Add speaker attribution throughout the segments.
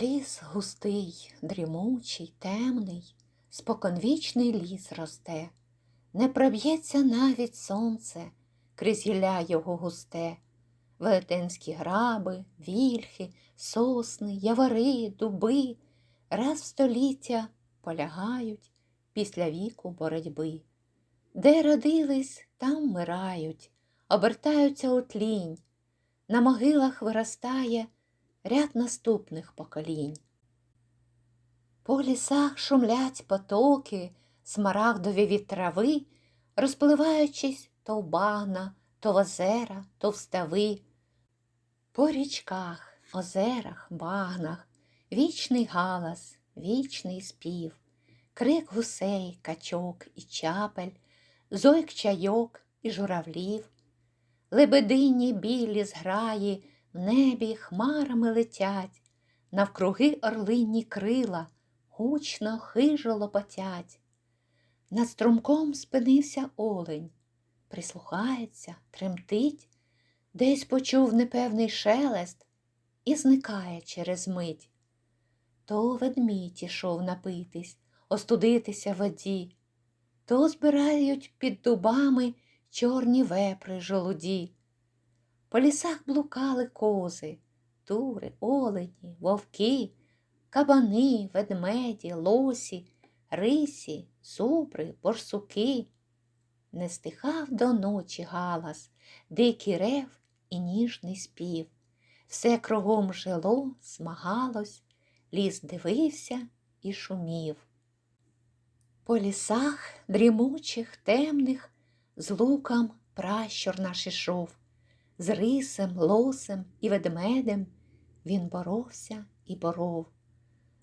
Speaker 1: Ліс густий, дрімучий, темний, споконвічний ліс росте, не проб'ється навіть сонце, крізь гілля його густе, велетенські граби, вільхи, сосни, явари, дуби раз в століття полягають після віку боротьби. Де родились, там вмирають, обертаються у тлінь, на могилах виростає ряд наступних поколінь. По лісах шумлять потоки, смарагдові вітрави, розпливаючись то в багна, то в озера, то в стави. По річках, озерах, багнах вічний галас, вічний спів, крик гусей, качок і чапель, зойк чайок і журавлів, лебедині білі зграї в небі хмарами летять, навкруги орлинні крила гучно хижо лопотять. Над струмком спинився олень, прислухається, тремтить, десь почув непевний шелест і зникає через мить. То ведмідь ішов напитись, остудитися в воді, то збирають під дубами чорні вепри жолуді. По лісах блукали кози, тури, олені, вовки, кабани, ведмеді, лосі, рисі, зубри, борсуки. Не стихав до ночі галас, дикий рев і ніжний спів. Все кругом жило, змагалось, ліс дивився і шумів. По лісах дрімучих, темних, з луком пращур наш ішов, з рисем, лосем і ведмедем він боровся і боров.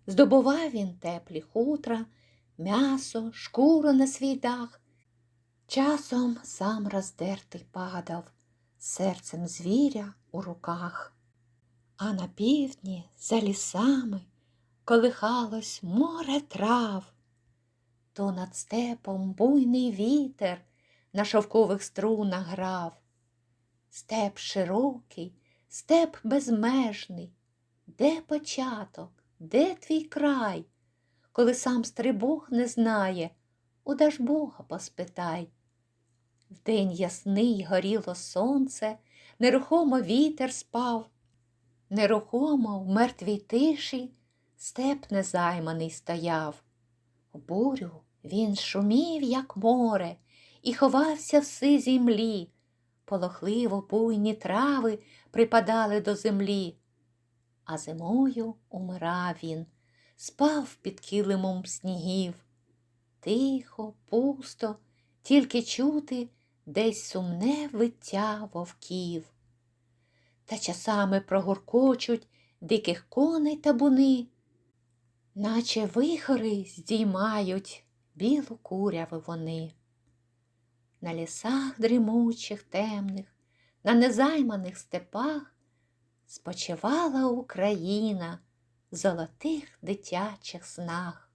Speaker 1: Здобував він теплі хутра, м'ясо, шкуру на свій дах. Часом сам роздертий падав, серцем звіря у руках. А на півдні, за лісами, колихалось море трав, то над степом буйний вітер на шовкових струнах грав. Степ широкий, степ безмежний, де початок, де твій край? Коли сам стрибог не знає, у Дажбога поспитай. Вдень ясний горіло сонце, нерухомо вітер спав, нерухомо в мертвій тиші степ незайманий стояв. В бурю він шумів, як море, і ховався в сизій млі. Полохливо буйні трави припадали до землі, а зимою умирав він, спав під килимом снігів. Тихо, пусто, тільки чути десь сумне виття вовків. Та часами прогуркочуть диких коней табуни, наче вихори здіймають білу куряви вони. На лісах дрімучих темних, на незайманих степах спочивала Україна в золотих дитячих снах.